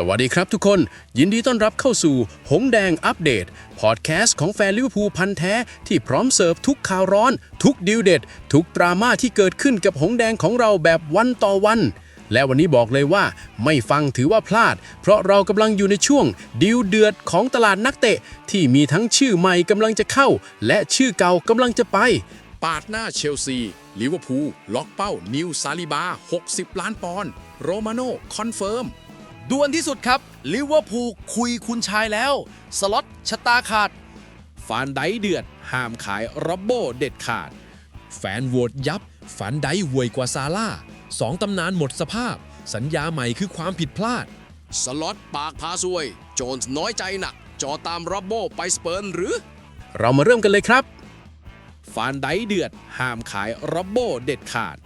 สวัสดีครับทุกคน ยินดีต้อนรับเข้าสู่ หงแดงอัปเดต พอดแคสต์ของแฟนลิเวอร์พูลพันแท้ ที่พร้อมเสิร์ฟทุกข่าวร้อน ทุกดิวเด็ด ทุกดราม่าที่เกิดขึ้นกับหงแดงของเราแบบวันต่อวัน และวันนี้บอกเลยว่า ไม่ฟังถือว่าพลาด เพราะเรากำลังอยู่ในช่วงดิวเดือดของตลาดนักเตะ ที่มีทั้งชื่อใหม่กำลังจะเข้า และชื่อเก่ากำลังจะไป ปาดหน้าเชลซีลิเวอร์พูลล็อกเป้านิวซาลิบา 60 ล้านปอนด์โรมาโน่คอนเฟิร์ม ด่วนที่สุดครับลิเวอร์พูลคุยคุณชายแล้ว สล็อตชะตาขาด ฟานไดเดือด ห้ามขายร็อบโบเด็ดขาด แฟนโหวตยับฟานไดห่วยกว่าซาร่าสองตำนานหมดสภาพ สัญญาใหม่คือความผิดพลาด สล็อตปากพาซวย โจนส์น้อยใจหนัก จอตามร็อบโบไปสเปิร์นหรือ เรามาเริ่มกันเลยครับฟานไดเดือด ห้ามขายร็อบโบเด็ดขาด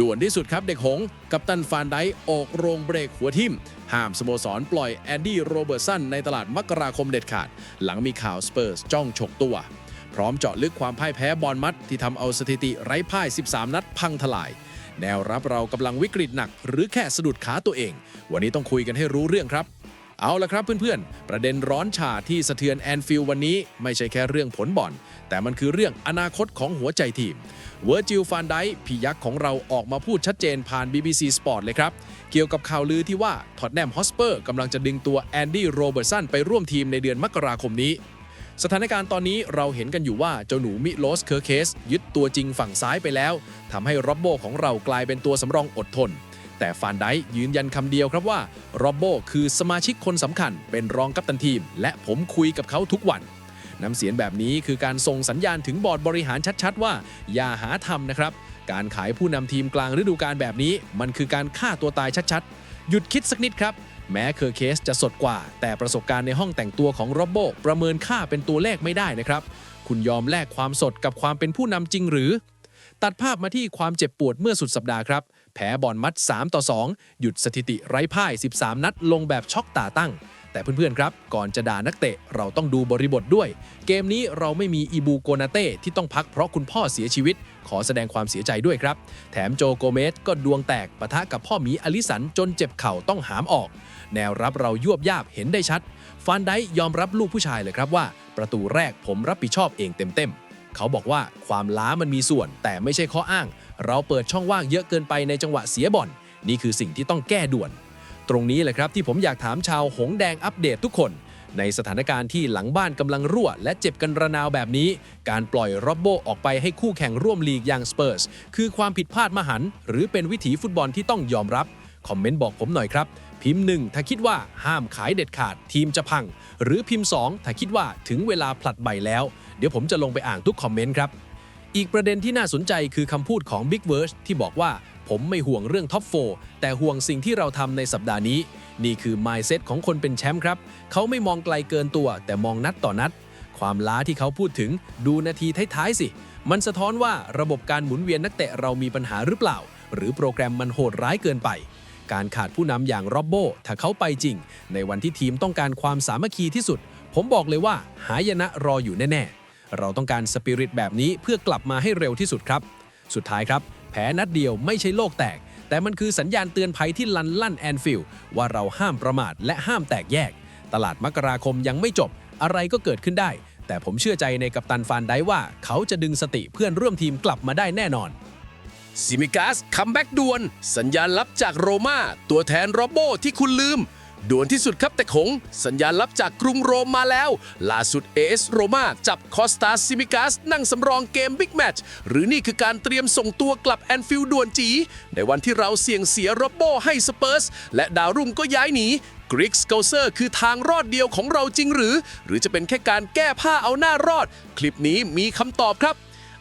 ด่วนที่สุดครับเด็กหง กัปตันฟานไดออกโรงเบรกหัวทิ่ม ห้ามสโมสรปล่อยแอนดี้โรเบิร์ตสันในตลาดมกราคมเด็ดขาด หลังมีข่าวสเปอร์สจ้องฉกตัว พร้อมเจาะลึกความพ่ายแพ้บอลมัดที่ทำเอาสถิติไร้พ่าย 13 นัดพังทลาย แนวรับเรากำลังวิกฤตหนัก หรือแค่สะดุดขาตัวเอง วันนี้ต้องคุยกันให้รู้เรื่องครับเอาละครับเพื่อนๆ ประเด็นร้อนฉาที่สะเทือนแอนฟิลด์วันนี้ไม่ใช่แค่เรื่องผลบอล แต่มันคือเรื่องอนาคตของหัวใจทีมเวอร์จิลฟานไดพี่ยักษ์ของเราออกมาพูดชัดเจนผ่าน BBC Sport เลยครับ เกี่ยวกับข่าวลือที่ว่าท็อตแนมฮอสเปอร์กำลังจะดึงตัวแอนดี้โรเบิร์ตสันไปร่วมทีมในเดือนมกราคมนี้ สถานการณ์ตอนนี้เราเห็นกันอยู่ว่าเจ้าหนูมิโลสเคอร์เคส ยึดตัวจริงฝั่งซ้ายไปแล้วทำให้ร็อบโบของเรากลายเป็นตัวสำรองอดทนแต่ฟานไดค์ยืนยันคำเดียวครับว่าโรบโบคือสมาชิกคนสำคัญ เป็นรองกัปตันทีม และผมคุยกับเขาทุกวัน น้ำเสียงแบบนี้คือการส่งสัญญาณถึงบอร์ดบริหารชัดๆ ว่า อย่าหาทำนะครับ การขายผู้นำทีมกลางฤดูกาลแบบนี้ มันคือการฆ่าตัวตายชัดๆ หยุดคิดสักนิดครับ แม้เคอร์เคสจะสดกว่า แต่ประสบการณ์ในห้องแต่งตัวของโรบโบประเมินค่าเป็นตัวเลขไม่ได้นะครับ คุณยอมแลกความสดกับความเป็นผู้นำจริงหรือ ตัดภาพมาที่ความเจ็บปวดเมื่อสุดสัปดาห์ครับแพ้บอลมัด 3 ต่อ 2 หยุดสถิติไร้พ่าย 13 นัดลงแบบช็อกตาตั้ง แต่เพื่อนๆครับ ก่อนจะด่านักเตะเราต้องดูบริบทด้วย เกมนี้เราไม่มีอีบูโกนาเต้ที่ต้องพักเพราะคุณพ่อเสียชีวิต ขอแสดงความเสียใจด้วยครับ แถมโจโกเมสก็ดวงแตกปะทะกับพ่อหมีอลิสันจนเจ็บเข่าต้องหามออก แนวรับเรายวบยาบเห็นได้ชัด ฟานไดยอมรับลูกผู้ชายเลยครับว่า ประตูแรกผมรับผิดชอบเองเต็มๆเขาบอกว่าความล้ามันมีส่วนแต่ไม่ใช่ข้ออ้าง เราเปิดช่องว่างเยอะเกินไปในจังหวะเสียบอลนี่คือสิ่งที่ต้องแก้ด่วน ตรงนี้แหละครับที่ผมอยากถามชาวหงแดงอัปเดตทุกคน ในสถานการณ์ที่หลังบ้านกำลังรั่ว และเจ็บกันระนาวแบบนี้ การปล่อยร็อบโบออกไปให้คู่แข่งร่วมลีกอย่างสเปอร์สคือความผิดพลาดมหันต์หรือเป็นวิถีฟุตบอลที่ต้องยอมรับคอมเมนต์บอกผมหน่อยครับ พิมพ์หนึ่งถ้าคิดว่าห้ามขายเด็ดขาดทีมจะพัง หรือพิมพ์ 2 ถ้าคิดว่าถึงเวลาผลัดใบแล้ว เดี๋ยวผมจะลงไปอ่านทุกคอมเมนต์ครับ อีกประเด็นที่น่าสนใจคือคำพูดของ Big v e r s ที่บอกว่า ผมไม่ห่วงเรื่องท็อป4แต่ห่วงสิ่งที่เราทำในสัปดาห์นี้ นี่คือ mindset ของคนเป็นแชมป์ครับ เขาไม่มองไกลเกินตัว แต่มองนัดต่อนัด ความล้าที่เขาพูดถึงดูนาทีท้ายๆสิ มันสะท้อนว่าระบบการหมุนเวียนนักเตะเรามีปัญหาหรือเปล่า หรือโปรแกรมมันโหดร้ายเกินไป การขาดผู้นำอย่างร็อบโบถ้าเขาไปจริง ในวันที่ทีมต้องการความสามัคคีที่สุด ผมบอกเลยว่าหายนะรออยู่แน่ๆเราต้องการสปิริตแบบนี้เพื่อกลับมาให้เร็วที่สุดครับ สุดท้ายครับ พ้นัดเดียวไม่ใช่โลกแตก แต่มันคือสัญญาณเตือนภัยที่ลันลั่นแอนฟิลด์ว่าเราห้ามประมาทและห้ามแตกแยก ตลาดมกราคมยังไม่จบ อะไรก็เกิดขึ้นได้ แต่ผมเชื่อใจในกัปตันฟานไดว่าเขาจะดึงสติเพื่อนร่วมทีมกลับมาได้แน่นอนซิมิกาสคัมแบ็กด่วน สัญญาณลับจากโรมาตัวแทนโรโบที่คุณลืม ด่วนที่สุดครับแต่คงสัญญาณลับจากกรุงโรมมาแล้ว ล่าสุดเอสโรมาจับคอสตาซิมิกาสนั่งสำรองเกมบิ๊กแมตช์หรือนี่คือการเตรียมส่งตัวกลับแอนฟิลด์ด่วนจี ในวันที่เราเสี่ยงเสียโรโบให้สเปอร์ส และดาวรุ่งก็ย้ายหนีกริกสเกลเซอร์คือทางรอดเดียวของเราจริงหรือ หรือจะเป็นแค่การแก้ผ้าเอาหน้ารอด คลิปนี้มีคำตอบครับ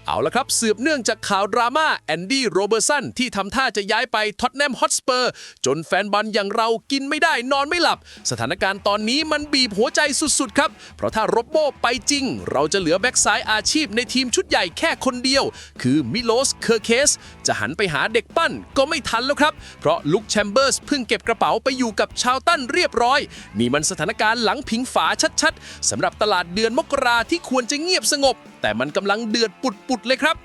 เอาละครับ สืบเนื่องจากข่าวดราม่าแอนดี้โรเบอร์สันที่ทำท่าจะย้ายไปท็อตแนมฮอตสเปอร์ จนแฟนบอลอย่างเรากินไม่ได้นอนไม่หลับ สถานการณ์ตอนนี้มันบีบหัวใจสุดๆ ครับ เพราะถ้าโรบโบไปจริง เราจะเหลือแบ็กซ้ายอาชีพในทีมชุดใหญ่แค่คนเดียว คือมิโลสเคอร์เคส จะหันไปหาเด็กปั้นก็ไม่ทันแล้วครับ เพราะลุคแชมเบอร์สเพิ่งเก็บกระเป๋าไปอยู่กับชาวตันเรียบร้อย นี่มันสถานการณ์หลังพิงฝาชัดๆสำหรับตลาดเดือนมกราที่ควรจะเงียบสงบ แต่มันกำลังเดือดปุดๆเลยครับ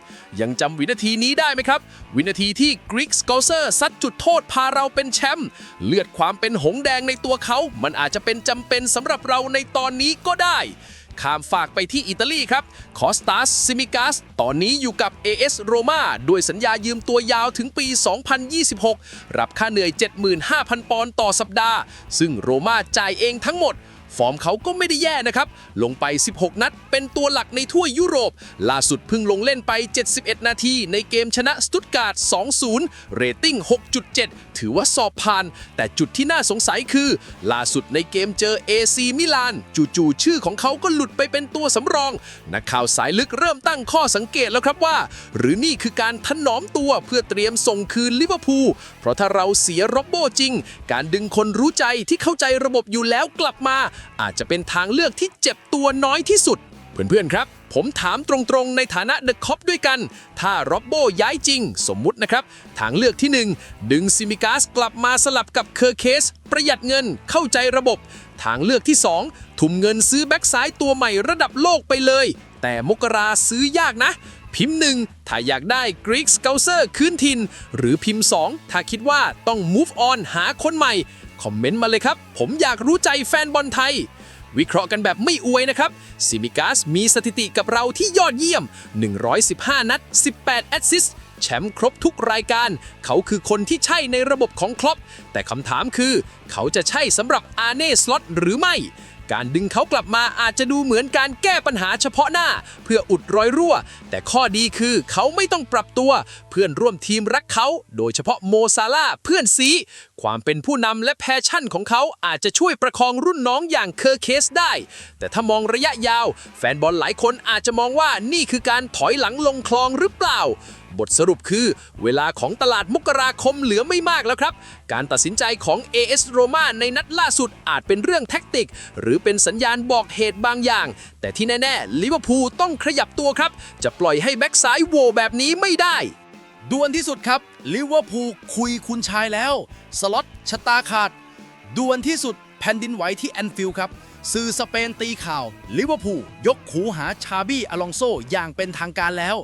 ยังจำวินาทีนี้ได้ไหมครับ วินาทีที่กรีกสกเซอร์ซัดจุดโทษพาเราเป็นแชมป์เลือดความเป็นหงแดงในตัวเขา มันอาจจะเป็นจำเป็นสำหรับเราในตอนนี้ก็ได้ข้ามฝากไปที่อิตาลีครับ คอสตาสซิมิกาสตอนนี้อยู่กับ AS โรมาด้วยสัญญายืมตัวยาวถึงปี 2026 รับค่าเหนื่อย 75,000 ปอนด์ต่อสัปดาห์ ซึ่งโรมาจ่ายเองทั้งหมด ฟอร์มเขาก็ไม่ได้แย่นะครับ ลงไป 16 นัด เป็นตัวหลักในทั่วยุโรป ล่าสุดเพิ่งลงเล่นไป 71 นาที ในเกมชนะสตุตการ์ด 2-0 เรตติ้ง 6.7 ถือว่าสอบผ่าน แต่จุดที่น่าสงสัยคือ ล่าสุดในเกมเจอ AC มิลาน จู่ๆชื่อของเขาก็หลุดไปเป็นตัวสำรอง นักข่าวสายลึกเริ่มตั้งข้อสังเกตแล้วครับว่า หรือนี่คือการถนอมตัวเพื่อเตรียมส่งคืนลิเวอร์พูลเพราะถ้าเราเสียร็อบโบจริง การดึงคนรู้ใจที่เข้าใจระบบอยู่แล้วกลับมาอาจจะเป็นทางเลือกที่เจ็บตัวน้อยที่สุด เพื่อนๆครับ ผมถามตรงๆ ในฐานะเดอะคอปด้วยกัน ถ้าร็อบโบย้ายจริง สมมุตินะครับ ทางเลือกที่ 1 ดึงซิมิกาสกลับมาสลับกับเคอร์เคส ประหยัดเงินเข้าใจระบบ ทางเลือกที่ 2 ทุ่มเงินซื้อแบ็กซ้ายตัวใหม่ระดับโลกไปเลย แต่มกราซื้อยากนะพิมพ์หนึ่งถ้าอยากได้กรีกสเกลเซอร์คืนทิน หรือพิมพ์ 2 ถ้าคิดว่าต้อง move on หาคนใหม่ คอมเมนต์มาเลยครับ ผมอยากรู้ใจแฟนบอลไทย วิเคราะห์กันแบบไม่อวยนะครับซิมิกาสมีสถิติกับเราที่ยอดเยี่ยม 115 นัด 18 แอสซิสต์แชมป์ครบทุกรายการ เขาคือคนที่ใช่ในระบบของครอปแต่คำถามคือ เขาจะใช่สำหรับอาเน่สล็อตหรือไม่ การดึงเขากลับมาอาจจะดูเหมือนการแก้ปัญหาเฉพาะหน้า เพื่ออุดรอยรั่ว แต่ข้อดีคือเขาไม่ต้องปรับตัว เพื่อนร่วมทีมรักเขา โดยเฉพาะโมซาลาเพื่อนซีความเป็นผู้นำและแพชชั่นของเขาอาจจะช่วยประคองรุ่นน้องอย่างเคอร์เคสได้ แต่ถ้ามองระยะยาว แฟนบอลหลายคนอาจจะมองว่านี่คือการถอยหลังลงคลองหรือเปล่า บทสรุปคือเวลาของตลาดมกราคมเหลือไม่มากแล้วครับ การตัดสินใจของ AS Roma ในนัดล่าสุดอาจเป็นเรื่องแท็กติก หรือเป็นสัญญาณบอกเหตุบางอย่าง แต่ที่แน่ๆลิเวอร์พูลต้องขยับตัวครับ จะปล่อยให้แบ็กซ้ายโวแบบนี้ไม่ได้ด่วนที่สุดครับลิเวอร์พูลคุยคุณชายแล้ว สล็อตชะตาขาดด่วนที่สุดแผ่นดินไหวที่แอนฟิลด์ครับ สื่อสเปนตีข่าวลิเวอร์พูลยกหูหาชาบี้อลองโซอย่างเป็นทางการแล้ว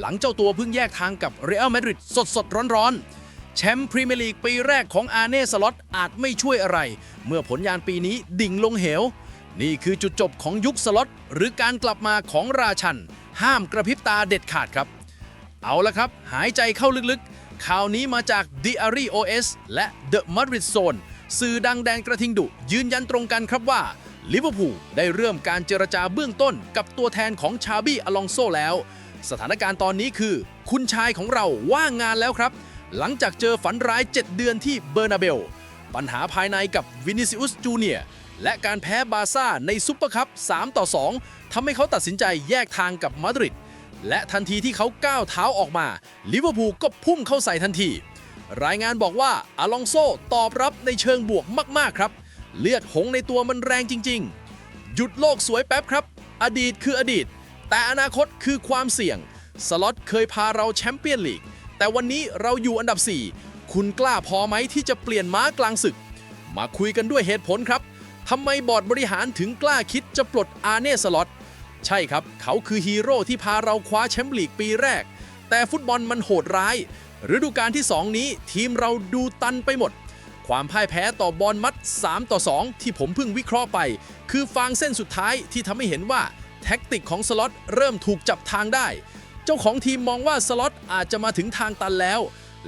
หลังเจ้าตัวเพิ่งแยกทางกับเรอัลมาดริดสดสดร้อนๆ แชมป์พรีเมียร์ลีกปีแรกของอาเน่สล็อตอาจไม่ช่วยอะไร เมื่อผลงานปีนี้ดิ่งลงเหว นี่คือจุดจบของยุคสล็อตหรือการกลับมาของราชัน ห้ามกระพริบตาเด็ดขาดครับ เอาละครับ หายใจเข้าลึกๆ ข่าวนี้มาจาก Diary OS และ The Madrid Zone สื่อดังแดนกระทิงดุ ยืนยันตรงกันครับว่าลิเวอร์พูลได้เริ่มการเจรจาเบื้องต้นกับตัวแทนของชาบี้อลองโซแล้ว สถานการณ์ตอนนี้คือ คุณชายของเราว่างงานแล้วครับ หลังจากเจอฝันร้าย 7 เดือนที่เบอร์นาเบล ปัญหาภายในกับวินิซิอุสจูเนียและการแพ้บาซ่าในซุปเปอร์คัพ3ต่อ 2 ทำให้เขาตัดสินใจแยกทางกับมาดริด และทันทีที่เขาก้าวเท้าออกมาลิเวอร์พูลก็พุ่งเข้าใส่ทันที รายงานบอกว่าอาลองโซตอบรับในเชิงบวกมาก ๆ ครับ เลือดหงในตัวมันแรงจริง ๆ หยุดโลกสวยแป๊บครับ อดีตคืออดีต แต่อนาคตคือความเสี่ยง สล็อตเคยพาเราแชมเปี้ยนลีก แต่วันนี้เราอยู่อันดับ 4 คุณกล้าพอไหมที่จะเปลี่ยนม้ากลางศึก มาคุยกันด้วยเหตุผลครับทำไมบอร์ดบริหารถึงกล้าคิดจะปลดอาเน่สล็อต ใช่ครับ เขาคือฮีโร่ที่พาเราคว้าแชมป์ลีกปีแรก แต่ฟุตบอลมันโหดร้าย ฤดูกาลที่ 2 นี้ทีมเราดูตันไปหมด ความพ่ายแพ้ต่อบอลมัด 3 ต่อ 2 ที่ผมเพิ่งวิเคราะห์ไป คือฟางเส้นสุดท้ายที่ทำให้เห็นว่า แท็กติกของสล็อตเริ่มถูกจับทางได้ เจ้าของทีมมองว่าสล็อตอาจจะมาถึงทางตันแล้ว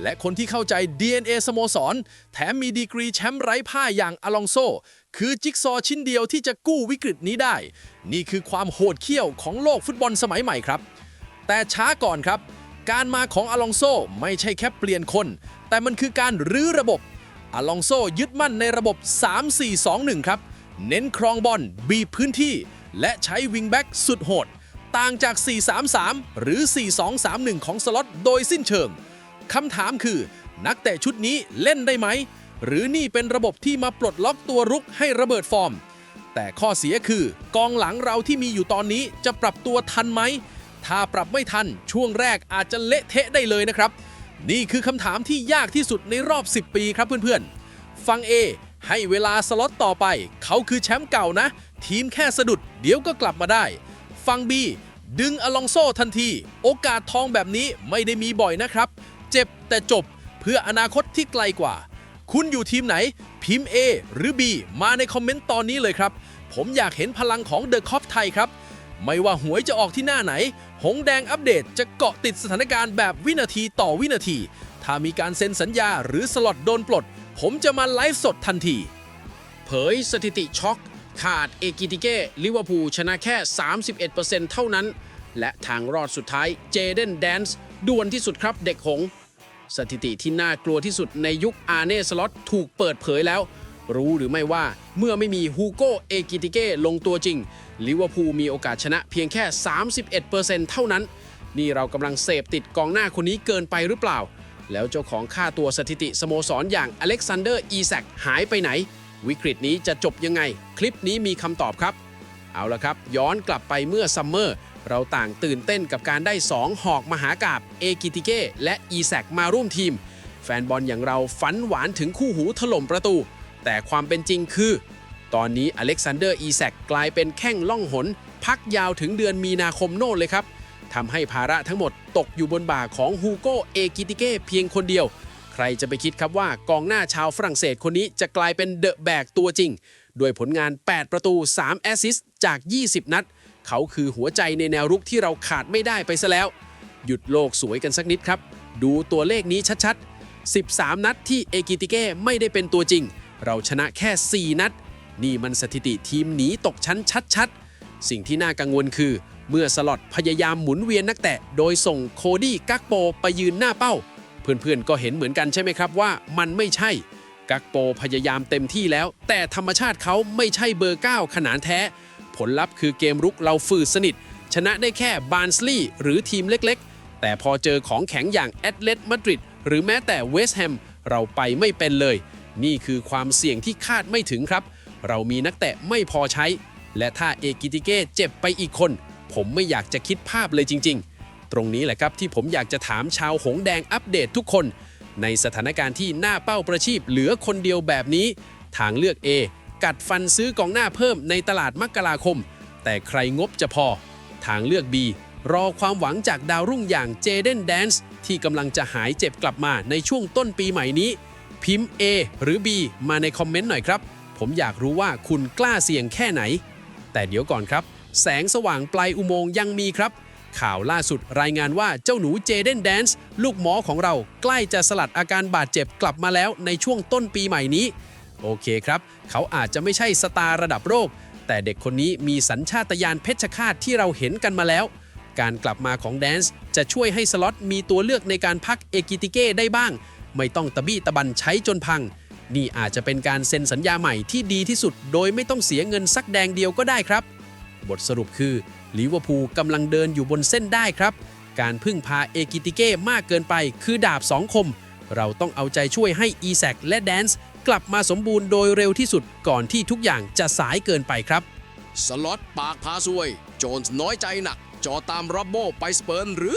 และคนที่เข้าใจ DNA สโมสร แถมมีดีกรีแชมป์ไร้พ่าอย่างอลองโซ คือจิ๊กซอชิ้นเดียวที่จะกู้วิกฤตนี้ได้ นี่คือความโหดเขี้ยวของโลกฟุตบอลสมัยใหม่ครับ แต่ช้าก่อนครับ การมาของอลองโซไม่ใช่แค่เปลี่ยนคน แต่มันคือการรื้อระบบอลองโซยึดมั่นในระบบ 3-4-2-1 ครับ เน้นครองบอลบีบพื้นที่ และใช้วิงแบ็กสุดโหด ต่างจาก 4-3-3 หรือ 4-2-3-1 ของสล็อตโดยสิ้นเชิงคำถามคือ นักเตะชุดนี้เล่นได้ไหม หรือนี่เป็นระบบที่มาปลดล็อกตัวรุกให้ระเบิดฟอร์ม แต่ข้อเสียคือกองหลังเราที่มีอยู่ตอนนี้จะปรับตัวทันไหม ถ้าปรับไม่ทันช่วงแรกอาจจะเละเทะได้เลยนะครับ นี่คือคำถามที่ยากที่สุดในรอบ 10 ปีครับเพื่อนๆ ฟัง A ให้เวลาสล็อตต่อไป เขาคือแชมป์เก่านะ ทีมแค่สะดุดเดี๋ยวก็กลับมาได้ ฟัง B ดึงอลองโซทันที โอกาสทองแบบนี้ไม่ได้มีบ่อยนะครับ เจ็บแต่จบเพื่ออนาคตที่ไกลกว่า คุณอยู่ทีมไหน พิมพ์ A หรือ B มาในคอมเมนต์ตอนนี้เลยครับ ผมอยากเห็นพลังของเดอะคอปไทยครับ ไม่ว่าหวยจะออกที่หน้าไหน หงแดงอัปเดตจะเกาะติดสถานการณ์แบบวินาทีต่อวินาที ถ้ามีการเซ็นสัญญาหรือสล็อตโดนปลด ผมจะมาไลฟ์สดทันที เผยสถิติช็อก ขาดเอกิติเก้ลิเวอร์พูลชนะแค่ 31%เท่านั้น และทางรอดสุดท้ายเจเดนแดนส์ด่วนที่สุดครับเด็กหงส์สถิติที่น่ากลัวที่สุดในยุคอาเน่สล็อตถูกเปิดเผยแล้ว รู้หรือไม่ว่าเมื่อไม่มีฮูโกเอกิติเก้ลงตัวจริงลิเวอร์พูลมีโอกาสชนะเพียงแค่ 31%เท่านั้น นี่เรากำลังเสพติดกองหน้าคนนี้เกินไปหรือเปล่า แล้วเจ้าของค่าตัวสถิติสโมสรอย่างอเล็กซานเดอร์อีแซกหายไปไหน วิกฤตนี้จะจบยังไง คลิปนี้มีคำตอบครับ เอาละครับ ย้อนกลับไปเมื่อซัมเมอร์ เราต่างตื่นเต้นกับการได้ 2 หอกมหากาบเอกิติเก้และอีแซกมาร่วมทีม แฟนบอลอย่างเราฝันหวานถึงคู่หูถล่มประตู แต่ความเป็นจริงคือ ตอนนี้อเล็กซานเดอร์อีแซกกลายเป็นแข้งล่องหน พักยาวถึงเดือนมีนาคมโน่นเลยครับทำให้ภาระทั้งหมดตกอยู่บนบ่าของฮูโกเอกิติเก้เพียงคนเดียว รจะไปคิดครับว่ากองหน้าชาวฝรั่งเศสคนนี้จะกลายเป็นเดอะแบกตัวจริง ด้วยผลงาน 8 ประตู 3 แอสซิสต์จาก 20 นัด เขาคือหัวใจในแนวรุกที่เราขาดไม่ได้ไปซะแล้ว หยุดโลกสวยกันสักนิดครับ ดูตัวเลขนี้ชัดๆ 13 นัดที่เอกิติเก้ไม่ได้เป็นตัวจริง เราชนะแค่ 4 นัด นี่มันสถิติทีมหนีตกชั้นชัดๆ สิ่งที่น่ากังวลคือ เมื่อสล็อตพยายามหมุนเวียนนักเตะโดยส่งโคดี้กักโปไปยืนหน้าเป้า เพื่อนๆก็เห็นเหมือนกันใช่ไหมครับว่ามันไม่ใช่ กักโปพยายามเต็มที่แล้ว แต่ธรรมชาติเขาไม่ใช่เบอร์ 9 ขนานแท้ ผลลัพธ์คือเกมรุกเราฝืดสนิท ชนะได้แค่บาร์นสลีย์หรือทีมเล็กๆ แต่พอเจอของแข็งอย่างแอตเลติมาดริดหรือแม้แต่เวสต์แฮมเราไปไม่เป็นเลย นี่คือความเสี่ยงที่คาดไม่ถึงครับ เรามีนักเตะไม่พอใช้ และถ้าเอกิติเก้เจ็บไปอีกคน ผมไม่อยากจะคิดภาพเลยจริง ๆ ตรงนี้แหละครับที่ผมอยากจะถามชาวหงแดงอัปเดตทุกคน ในสถานการณ์ที่หน้าเป้าประชีพเหลือคนเดียวแบบนี้ ทางเลือก A กัดฟันซื้อกองหน้าเพิ่มในตลาดมกราคม แต่ใครงบจะพอ ทางเลือก B รอความหวังจากดาวรุ่งอย่างเจเดนแดนส์ที่กำลังจะหายเจ็บกลับมาในช่วงต้นปีใหม่นี้ พิมพ์ A หรือ B มาในคอมเมนต์หน่อยครับ ผมอยากรู้ว่าคุณกล้าเสี่ยงแค่ไหน แต่เดี๋ยวก่อนครับ แสงสว่างปลายอุโมงค์ยังมีครับ ข่าวล่าสุดรายงานว่าเจ้าหนูเจเดนแดนส์ลูกหมอของเราใกล้จะสลัดอาการบาดเจ็บกลับมาแล้วในช่วงต้นปีใหม่นี้ โอเคครับ เขาอาจจะไม่ใช่สตาร์ระดับโลกแต่เด็กคนนี้มีสัญชาตญาณเพชฌฆาตที่เราเห็นกันมาแล้ว การกลับมาของแดนส์จะช่วยให้สล็อตมีตัวเลือกในการพักเอกิติเก้ได้บ้าง ไม่ต้องตะบี้ตะบันใช้จนพัง นี่อาจจะเป็นการเซ็นสัญญาใหม่ที่ดีที่สุด โดยไม่ต้องเสียเงินสักแดงเดียวก็ได้ครับ บทสรุปคือ ลิเวอร์พูลกำลังเดินอยู่บนเส้นได้ครับ การพึ่งพาเอกิติเก้มากเกินไปคือดาบสองคม เราต้องเอาใจช่วยให้อีแซกและแดนส์กลับมาสมบูรณ์โดยเร็วที่สุดก่อนที่ทุกอย่างจะสายเกินไปครับ สล็อตปากพาซวย โจนส์น้อยใจหนัก จอตามร็อบโบไปสเปิร์นหรือ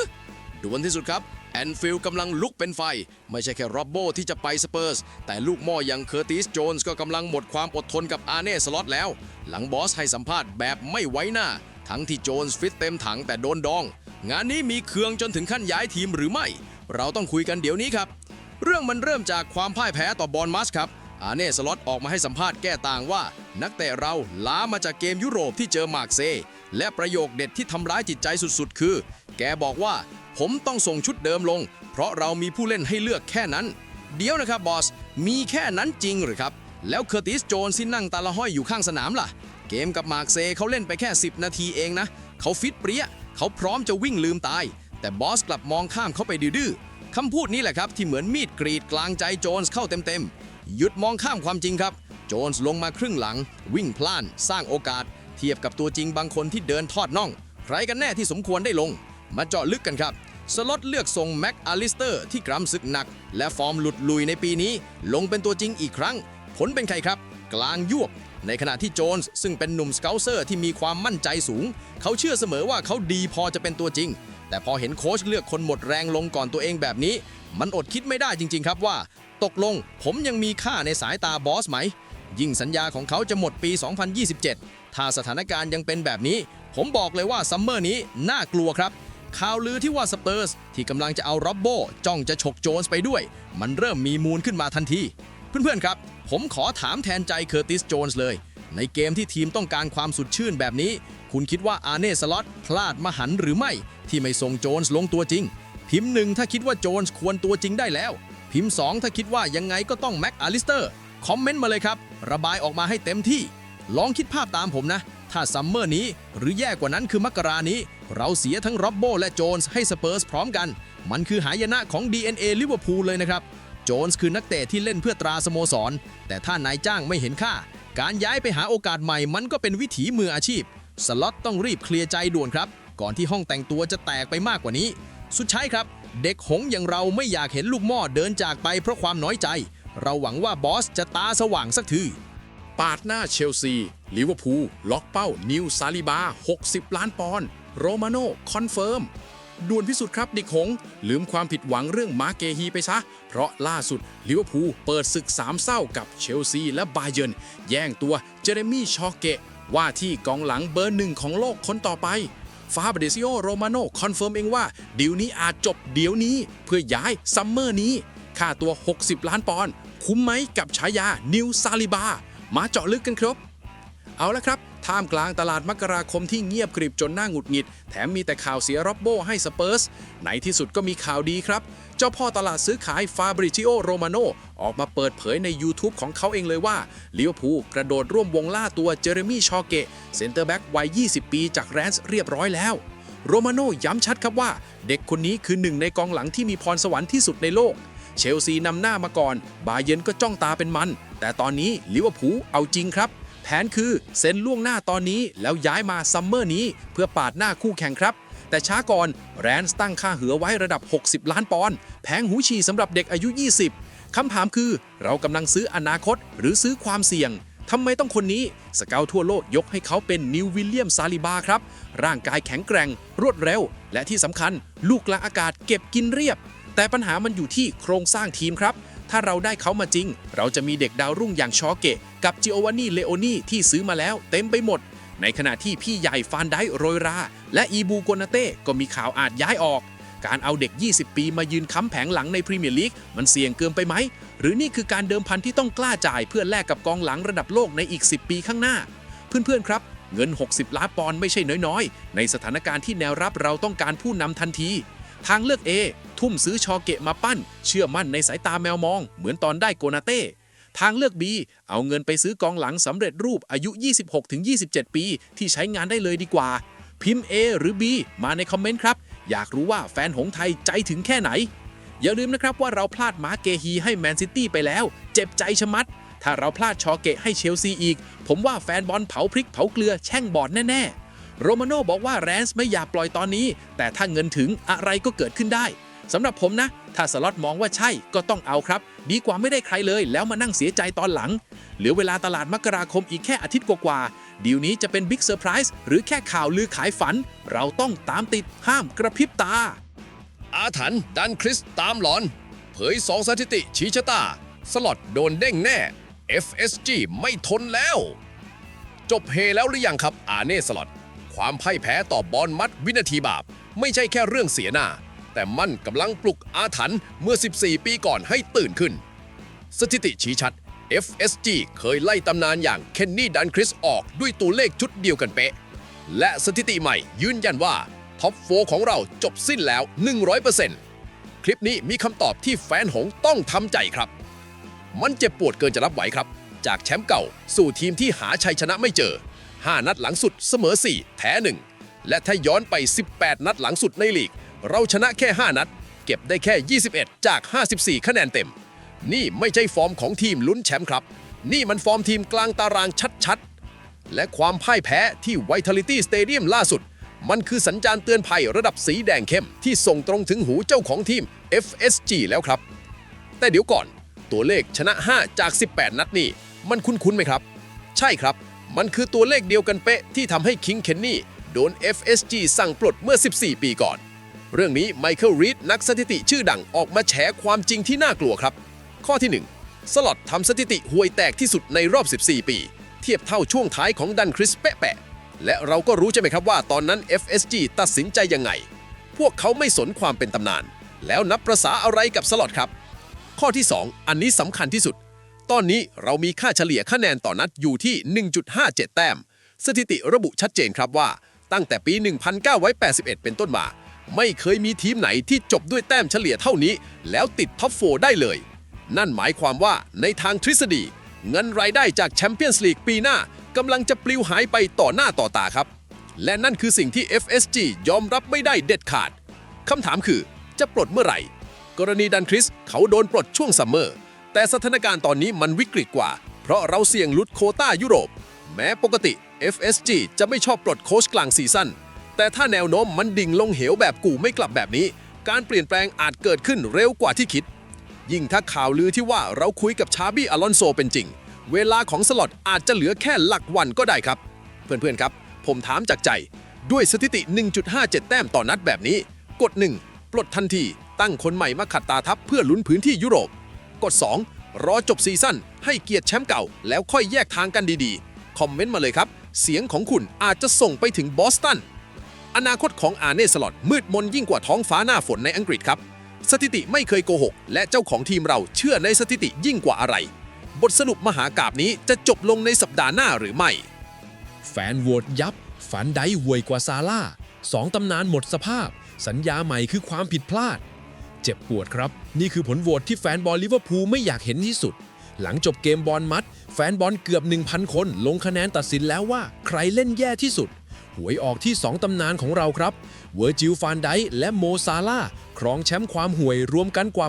ด่วนที่สุดครับแอนฟิลกำลังลุกเป็นไฟ ไม่ใช่แค่ร็อบโบที่จะไปสเปอร์ส แต่ลูกม่ออย่างเคอร์ติสโจนส์ก็กำลังหมดความอดทนกับอาเน่สล็อตแล้ว หลังบอสให้สัมภาษณ์แบบไม่ไว้หน้า ทั้งที่โจนส์ฟิตเต็มถังแต่โดนดอง งานนี้มีเคืองจนถึงขั้นย้ายทีมหรือไม่ เราต้องคุยกันเดี๋ยวนี้ครับ เรื่องมันเริ่มจากความพ่ายแพ้ต่อบอลมัสครับ อาเน่สล็อตออกมาให้สัมภาษณ์แก้ต่างว่า นักเตะเราล้ามาจากเกมยุโรปที่เจอมาร์กเซยและประโยคเด็ดที่ทำร้ายจิตใจสุดๆ คือ แกบอกว่า ผมต้องส่งชุดเดิมลง เพราะเรามีผู้เล่นให้เลือกแค่นั้น เดี๋ยวนะครับบอส มีแค่นั้นจริงหรือครับ แล้วเคอร์ติสโจนส์ที่นั่งตาละห้อยอยู่ข้างสนามล่ะ เกมกับมาร์กเซเขาเล่นไปแค่ 10 นาทีเองนะ เขาฟิตเปรี้ย เขาพร้อมจะวิ่งลืมตาย แต่บอสกลับมองข้ามเขาไปดื้อคำพูดนี้แหละครับ ที่เหมือนมีดกรีดกลางใจโจนส์เข้าเต็มๆ หยุดมองข้ามความจริงครับ โจนส์ลงมาครึ่งหลัง วิ่งพล่าน สร้างโอกาส เทียบกับตัวจริงบางคนที่เดินทอดน่อง ใครกันแน่ที่สมควรได้ลง มาเจาะลึกกันครับสล็อตเลือกส่งแม็กอลิสเตอร์ที่กรำศึกหนัก และฟอร์มหลุดลุยในปีนี้ ลงเป็นตัวจริงอีกครั้ง ผลเป็นใครครับ กลางยวบ ในขณะที่โจนส์ซึ่งเป็นหนุ่มสเกลเซอร์ที่มีความมั่นใจสูง เขาเชื่อเสมอว่าเขาดีพอจะเป็นตัวจริง แต่พอเห็นโค้ชเลือกคนหมดแรงลงก่อนตัวเองแบบนี้ มันอดคิดไม่ได้จริง ๆ ครับว่า ตกลงผมยังมีค่าในสายตาบอสไหม ยิ่งสัญญาของเขาจะหมดปี 2027 ถ้าสถานการณ์ยังเป็นแบบนี้ ผมบอกเลยว่าซัมเมอร์นี้น่ากลัวครับข่าวลือที่ว่าสเปอร์สที่กำลังจะเอาร็อบโบจ้องจะฉกโจนส์ไปด้วย มันเริ่มมีมูลขึ้นมาทันที เพื่อนๆครับ ผมขอถามแทนใจเคอร์ติสโจนส์เลย ในเกมที่ทีมต้องการความสุดชื่นแบบนี้ คุณคิดว่าอาเน่สล็อตพลาดมหันหรือไม่ ที่ไม่ส่งโจนส์ลงตัวจริง พิมพ์หนึ่งถ้าคิดว่าโจนส์ควรตัวจริงได้แล้ว พิมพ์ 2 ถ้าคิดว่ายังไงก็ต้องแม็กอาลิสเตอร์คอมเมนต์มาเลยครับ ระบายออกมาให้เต็มที่ ลองคิดภาพตามผมนะ ถ้าซัมเมอร์นี้ หรือแย่กว่านั้นคือมกรานี้ เราเสียทั้งร็อบโบและโจนส์ให้สเปอร์สพร้อมกัน มันคือหายนะของ DNA ลิเวอร์พูลเลยนะครับ โจนส์คือนักเตะที่เล่นเพื่อตราสโมสร แต่ถ้านายจ้างไม่เห็นค่า การย้ายไปหาโอกาสใหม่มันก็เป็นวิถีมืออาชีพ สล็อตต้องรีบเคลียร์ใจด่วนครับ ก่อนที่ห้องแต่งตัวจะแตกไปมากกว่านี้ สุดท้ายครับ เด็กหงอย่างเราไม่อยากเห็นลูกหม้อเดินจากไปเพราะความน้อยใจ เราหวังว่าบอสจะตาสว่างสักทีปาดหน้าเชลซี ลิเวอร์พูลล็อกเป้า นิวซาลิบา 60 ล้านปอนด์โรมาโน่คอนเฟิร์ม ด่วนพิสุดครับดิกหง ลืมความผิดหวังเรื่องมาเกฮีไปซะ เพราะล่าสุดลิเวอร์พูลเปิดศึกสามเศร้ากับเชลซีและบาเยิร์นแย่งตัวเจเรมี่ชอเกะ ว่าที่กองหลังเบอร์หนึ่งของโลกคนต่อไปฟาบเดซิโอโรมาโน่คอนเฟิร์มเองว่าดีลนี้อาจจบเดี๋ยวนี้ เพื่อย้ายซัมเมอร์นี้ ค่าตัว 60 ล้านปอนด์คุ้มไหมกับฉายานิวซาลิบา มาเจาะลึกกันครับ เอาละครับ ท่ามกลางตลาดมกราคมที่เงียบกริบจนหน้าหงุดหงิด แถมมีแต่ข่าวเสียร็อบโบให้สเปอร์สในที่สุดก็มีข่าวดีครับ เจ้าพ่อตลาดซื้อขายฟาบริชิโอโรมาโนออกมาเปิดเผยใน YouTube ของเขาเองเลยว่าลิเวอร์พูลกระโดดร่วมวงล่าตัวเจเรมี่ชอเกะเซนเตอร์แบ็กวัย 20 ปีจากแรนส์เรียบร้อยแล้วโรมาโน่ย้ำชัดครับว่า เด็กคนนี้คือหนึ่งในกองหลังที่มีพรสวรรค์ที่สุดในโลก เชลซีนำหน้ามาก่อน บาเยร์นก็จ้องตาเป็นมัน แต่ตอนนี้ลิเวอร์พูลเอาจริงครับ นคือเซ็นล่วงหน้าตอนนี้แล้วย้ายมาซัมเมอร์นี้ เพื่อปาดหน้าคู่แข่งครับ แต่ช้าก่อนแรนส์ตั้งค่าเหือไว้ระดับ 60 ล้านปอนด์แพงหูฉี่สำหรับเด็กอายุ 20 คำถามคือ เรากำลังซื้ออนาคต หรือซื้อความเสี่ยงทำไมต้องคนนี้ สเกาทั่วโลกยกให้เขาเป็นนิววิลเลียมซาลิบาครับ ร่างกายแข็งแกร่ง รวดเร็ว และที่สำคัญ ลูกกลางอากาศเก็บกินเรียบ แต่ปัญหามันอยู่ที่โครงสร้างทีมครับ ถ้าเราได้เขามาจริง เราจะมีเด็กดาวรุ่งอย่างชอเกะ กับจิโอวานี่เลโอนี่ที่ซื้อมาแล้วเต็มไปหมด ในขณะที่พี่ใหญ่ฟานไดโรยรา และอีบูโกนาเต้ก็มีข่าวอาจย้ายออก การเอาเด็ก 20 ปีมายืนค้ำแผงหลังในพรีเมียร์ลีกมันเสี่ยงเกินไปไหม หรือนี่คือการเดิมพันที่ต้องกล้าจ่ายเพื่อแลกกับกองหลังระดับโลกในอีก 10 ปีข้างหน้า เพื่อนๆครับเงิน 60 ล้านปอนด์ไม่ใช่น้อยๆ ในสถานการณ์ที่แนวรับเราต้องการผู้นำทันที ทางเลือก A ทุ่มซื้อชอเกะมาปั้น เชื่อมั่นในสายตาแมวมอง เหมือนตอนได้โกนาเต้ ทางเลือก B เอาเงินไปซื้อกองหลังสำเร็จรูปอายุ 26-27 ปี ที่ใช้งานได้เลยดีกว่า พิมพ์ A หรือ B มาในคอมเมนต์ครับ อยากรู้ว่าแฟนหงไทยใจถึงแค่ไหน อย่าลืมนะครับว่าเราพลาดมาเกฮีให้แมนซิตี้ไปแล้ว เจ็บใจชะมัด ถ้าเราพลาดชอเกะให้เชลซีอีก ผมว่าแฟนบอลเผาพริกเผาเกลือแช่งบอดแน่ๆโรมาโน่บอกว่าแรนส์ไม่อยากปล่อยตอนนี้ แต่ถ้าเงินถึงอะไรก็เกิดขึ้นได้ สำหรับผมนะ ถ้าสล็อตมองว่าใช่ก็ต้องเอาครับ ดีกว่าไม่ได้ใครเลยแล้วมานั่งเสียใจตอนหลัง เหลือเวลาตลาดมกราคมอีกแค่อาทิตย์กว่าๆดีลนี้จะเป็นบิ๊กเซอร์ไพรส์หรือแค่ข่าวลือขายฝัน เราต้องตามติดห้ามกระพริบตา อาถรรพ์ดันคริสตามหลอน เผยสองสถิติชี้ชะตา สล็อตโดนเด้งแน่ FSG ไม่ทนแล้ว จบเฮแล้วหรือยังครับอาเน่สล็อตความพ่ายแพ้ต่อบอลมัดวินาทีบาป ไม่ใช่แค่เรื่องเสียหน้า แต่มันกำลังปลุกอาถรรพ์เมื่อ 14 ปีก่อนให้ตื่นขึ้น สถิติชี้ชัด FSG เคยไล่ตำนานอย่างเคนนี่ดันคริสออกด้วยตัวเลขชุดเดียวกันเป๊ะ และสถิติใหม่ยืนยันว่าท็อป4ของเราจบสิ้นแล้ว 100%คลิปนี้มีคำตอบที่แฟนหงต้องทำใจครับ มันเจ็บปวดเกินจะรับไหวครับ จากแชมป์เก่าสู่ทีมที่หาชัยชนะไม่เจอ 5 นัดหลังสุดเสมอ 4 แพ้ 1 และถ้าย้อนไป 18 นัดหลังสุดในลีก เราชนะแค่ 5 นัด เก็บได้แค่ 21 จาก 54 คะแนนเต็ม นี่ไม่ใช่ฟอร์มของทีมลุ้นแชมป์ครับ นี่มันฟอร์มทีมกลางตารางชัดๆ และความพ่ายแพ้ที่ Vitality Stadium ล่าสุด มันคือสัญญาณเตือนภัยระดับสีแดงเข้ม ที่ส่งตรงถึงหูเจ้าของทีม FSG แล้วครับ แต่เดี๋ยวก่อน ตัวเลขชนะ 5 จาก 18 นัดนี่มันคุ้นๆไหมครับ ใช่ครับ มันคือตัวเลขเดียวกันเป๊ะที่ทำให้คิงเคนนี่โดน FSG สั่งปลดเมื่อ 14 ปีก่อน เรื่องนี้ไมเคิลรีดนักสถิติชื่อดังออกมาแฉความจริงที่น่ากลัวครับ ข้อที่ 1 สล็อตทำสถิติห่วยแตกที่สุดในรอบ 14 ปี เทียบเท่าช่วงท้ายของดันคริสเป๊ะๆและเราก็รู้ใช่ไหมครับว่าตอนนั้น FSG ตัดสินใจยังไง พวกเขาไม่สนความเป็นตำนาน แล้วนับประษาอะไรกับสล็อตครับ ข้อที่ 2 อันนี้สำคัญที่สุด ตอนนี้เรามีค่าเฉลี่ยคะแนนต่อนัดอยู่ที่ 1.57 แต้ม สถิติระบุชัดเจนครับว่าตั้งแต่ปี 1981 เป็นต้นมา ไม่เคยมีทีมไหนที่จบด้วยแต้มเฉลี่ยเท่านี้ แล้วติดท็อปโฟได้เลย นั่นหมายความว่าในทางทฤษฎี เงินรายได้จากแชมเปี้ยนส์ลีกปีหน้ากำลังจะปลิวหายไปต่อหน้าต่อตาครับ และนั่นคือสิ่งที่ FSG ยอมรับไม่ได้เด็ดขาดคำถามคือจะปลดเมื่อไหร่ กรณีดันคริสเขาโดนปลดช่วงซัมเมอร์ แต่สถานการณ์ตอนนี้มันวิกฤตกว่า เพราะเราเสี่ยงลุดโคต้ายุโรป แม้ปกติ FSG จะไม่ชอบปลดโค้ชกลางซีซั่น แต่ถ้าแนวโน้มมันดิ่งลงเหวแบบกูไม่กลับแบบนี้ การเปลี่ยนแปลงอาจเกิดขึ้นเร็วกว่าที่คิด ยิ่งถ้าข่าวลือที่ว่าเราคุยกับชาบี้อลอนโซเป็นจริง เวลาของสล็อตอาจจะเหลือแค่หลักวันก็ได้ครับ เพื่อนๆครับ ผมถามจากใจ ด้วยสถิติ 1.57 แต้มต่อนัดแบบนี้ กด 1 ปลดทันที ตั้งคนใหม่มาขัดตาทับเพื่อลุ้นพื้นที่ยุโรป กด 2 รอจบซีซั่นให้เกียรติแชมป์เก่า แล้วค่อยแยกทางกันดีๆ คอมเมนต์มาเลยครับ เสียงของคุณอาจจะส่งไปถึงบอสตัน อนาคตของอาเน่สลอตมืดมนยิ่งกว่าท้องฟ้าหน้าฝนในอังกฤษครับ สถิติไม่เคยโกหก และเจ้าของทีมเราเชื่อในสถิติยิ่งกว่าอะไร บทสรุปมหากาบนี้จะจบลงในสัปดาห์หน้าหรือไม่ แฟนโหวตยับ ฝันไดห่วยกว่าซาร่าสองตำนานหมดสภาพ สัญญาใหม่คือความผิดพลาด เจ็บปวดครับ นี่คือผลโหวตที่แฟนบอลลิเวอร์พูลไม่อยากเห็นที่สุด หลังจบเกมบอลมัด แฟนบอลเกือบ 1,000 คน ลงคะแนนตัดสินแล้วว่า ใครเล่นแย่ที่สุด หวยออกที่ 2 ตำนานของเราครับเวอร์จิลฟานไดและโมซาลาครองแชมป์ความหวยรวมกันกว่า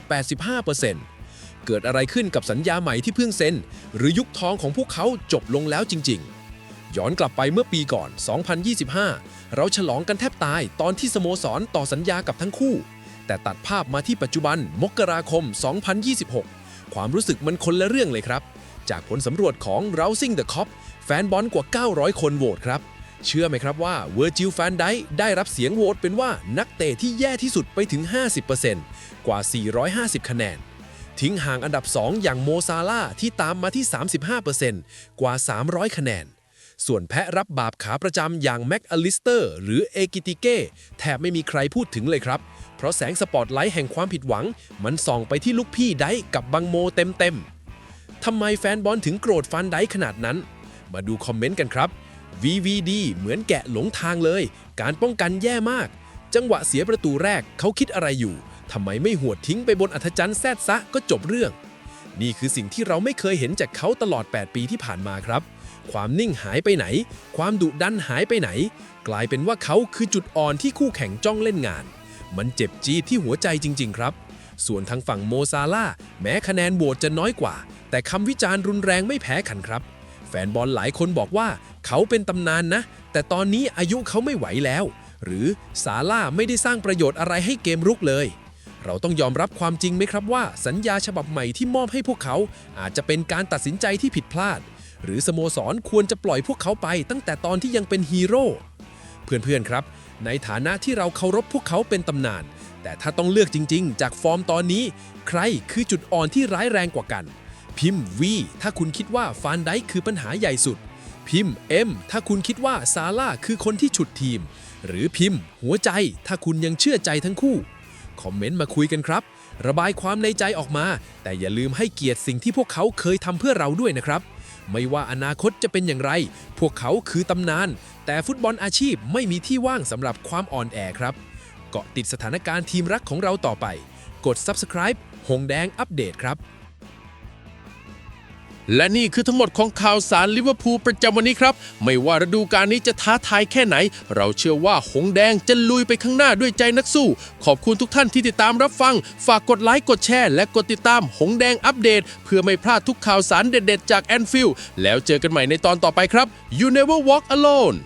85%เกิดอะไรขึ้นกับสัญญาใหม่ที่เพิ่งเซ็น หรือยุคทองของพวกเขาจบลงแล้วจริง ๆ ย้อนกลับไปเมื่อปีก่อน 2025 เราฉลองกันแทบตายตอนที่สโมสรต่อสัญญากับทั้งคู่ แต่ตัดภาพมาที่ปัจจุบันมกราคม 2026 ความรู้สึกมันคนละเรื่องเลยครับ จากผลสำรวจของ Rousing the Cop แฟนบอลกว่า 900 คนโหวตครับ เชื่อไหมครับว่า Virgil van Dijk ได้รับเสียงโหวตเป็นว่านักเตะที่แย่ที่สุดไปถึง 50%กว่า 450 คะแนน ทิ้งห่างอันดับ 2 อย่างโมซาลาที่ตามมาที่ 35%กว่า 300 คะแนน ส่วนแพะรับบาปขาประจำอย่างแม็กอลิสเตอร์หรือเอกิติเก้แทบไม่มีใครพูดถึงเลยครับ เพราะแสงสปอตไลท์แห่งความผิดหวัง มันส่องไปที่ลูกพี่ไดกับ บังโมเต็มๆทำไมแฟนบอลถึงโกรธฟันไดขนาดนั้น มาดูคอมเมนต์กันครับ VVD เหมือนแกะหลงทางเลย การป้องกันแย่มาก จังหวะเสียประตูแรกเขาคิดอะไรอยู่ทำไมไม่หวดทิ้งไปบนอัธจันทร์แซดซะก็จบเรื่อง นี่คือสิ่งที่เราไม่เคยเห็นจากเขาตลอด 8 ปีที่ผ่านมาครับ ความนิ่งหายไปไหน ความดุดันหายไปไหน กลายเป็นว่าเขาคือจุดอ่อนที่คู่แข่งจ้องเล่นงาน มันเจ็บจี๊ดที่หัวใจจริง ๆ ครับ ส่วนทางฝั่งโมซาลาแม้คะแนนโหวตจะน้อยกว่า แต่คำวิจารณ์รุนแรงไม่แพ้กันครับ แฟนบอลหลายคนบอกว่าเขาเป็นตำนานนะ แต่ตอนนี้อายุเขาไม่ไหวแล้ว หรือซาร่าไม่ได้สร้างประโยชน์อะไรให้เกมรุกเลย เราต้องยอมรับความจริงไหมครับว่า สัญญาฉบับใหม่ที่มอบให้พวกเขา อาจจะเป็นการตัดสินใจที่ผิดพลาด หรือสโมสรควรจะปล่อยพวกเขาไปตั้งแต่ตอนที่ยังเป็นฮีโร่เพื่อนๆครับในฐานะที่เราเคารพพวกเขาเป็นตำนาน แต่ถ้าต้องเลือกจริง ๆ จากฟอร์มตอนนี้ ใครคือจุดอ่อนที่ร้ายแรงกว่ากัน พิมพ์ V ถ้าคุณคิดว่าฟานไดค์คือปัญหาใหญ่สุด พิมพ์ M ถ้าคุณคิดว่าซาร่าคือคนที่ฉุดทีม หรือพิมพ์ หัวใจ ถ้าคุณยังเชื่อใจทั้งคู่ คอมเมนต์มาคุยกันครับ ระบายความในใจออกมา แต่อย่าลืมให้เกียรติสิ่งที่พวกเขาเคยทำเพื่อเราด้วยนะครับ ไม่ว่าอนาคตจะเป็นอย่างไร พวกเขาคือตำนาน แต่ฟุตบอลอาชีพไม่มีที่ว่างสำหรับความอ่อนแอครับเกาะติดสถานการณ์ทีมรักของเราต่อไป กด subscribe หงแดงอัปเดตครับ และนี่คือทั้งหมดของข่าวสารลิเวอร์พูลประจำวันนี้ครับ ไม่ว่าฤดูกาลนี้จะท้าทายแค่ไหน เราเชื่อว่าหงแดงจะลุยไปข้างหน้าด้วยใจนักสู้ ขอบคุณทุกท่านที่ติดตามรับฟัง ฝากกดไลค์กดแชร์และกดติดตามหงแดงอัปเดต เพื่อไม่พลาดทุกข่าวสารเด็ดๆจากแอนฟิลแล้วเจอกันใหม่ในตอนต่อไปครับ You never walk alone